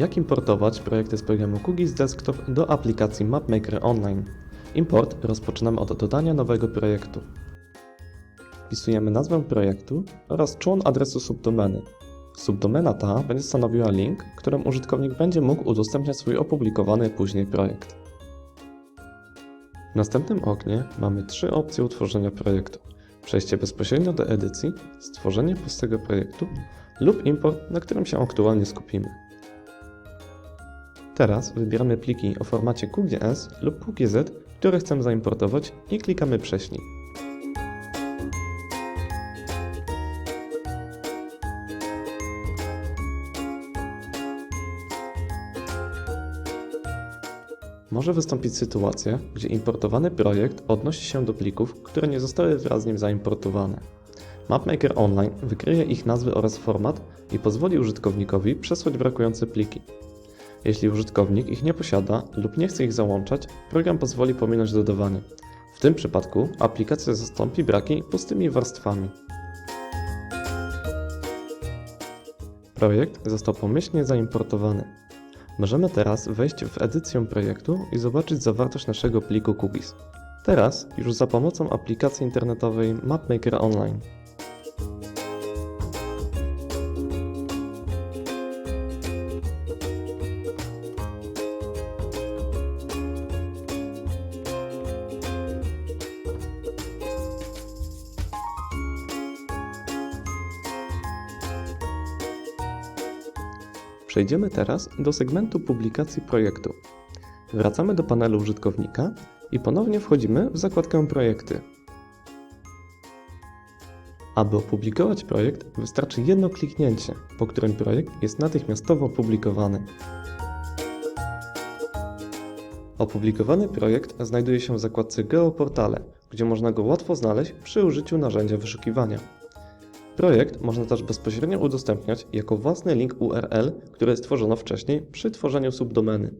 Jak importować projekty z programu QGIS Desktop do aplikacji MapMaker Online? Import rozpoczynamy od dodania nowego projektu. Wpisujemy nazwę projektu oraz człon adresu subdomeny. Subdomena ta będzie stanowiła link, którym użytkownik będzie mógł udostępniać swój opublikowany później projekt. W następnym oknie mamy trzy opcje utworzenia projektu. Przejście bezpośrednio do edycji, stworzenie pustego projektu lub import, na którym się aktualnie skupimy. Teraz wybieramy pliki o formacie QGS lub QGZ, które chcemy zaimportować i klikamy Prześlij. Może wystąpić sytuacja, gdzie importowany projekt odnosi się do plików, które nie zostały wraz z nim zaimportowane. MapMaker Online wykryje ich nazwy oraz format i pozwoli użytkownikowi przesłać brakujące pliki. Jeśli użytkownik ich nie posiada lub nie chce ich załączać, program pozwoli pominąć dodawanie. W tym przypadku aplikacja zastąpi braki pustymi warstwami. Projekt został pomyślnie zaimportowany. Możemy teraz wejść w edycję projektu i zobaczyć zawartość naszego pliku QGIS. Teraz już za pomocą aplikacji internetowej MapMaker Online. Przejdziemy teraz do segmentu publikacji projektu. Wracamy do panelu użytkownika i ponownie wchodzimy w zakładkę Projekty. Aby opublikować projekt, wystarczy jedno kliknięcie, po którym projekt jest natychmiastowo opublikowany. Opublikowany projekt znajduje się w zakładce Geoportale, gdzie można go łatwo znaleźć przy użyciu narzędzia wyszukiwania. Projekt można też bezpośrednio udostępniać jako własny link URL, który stworzono wcześniej przy tworzeniu subdomeny.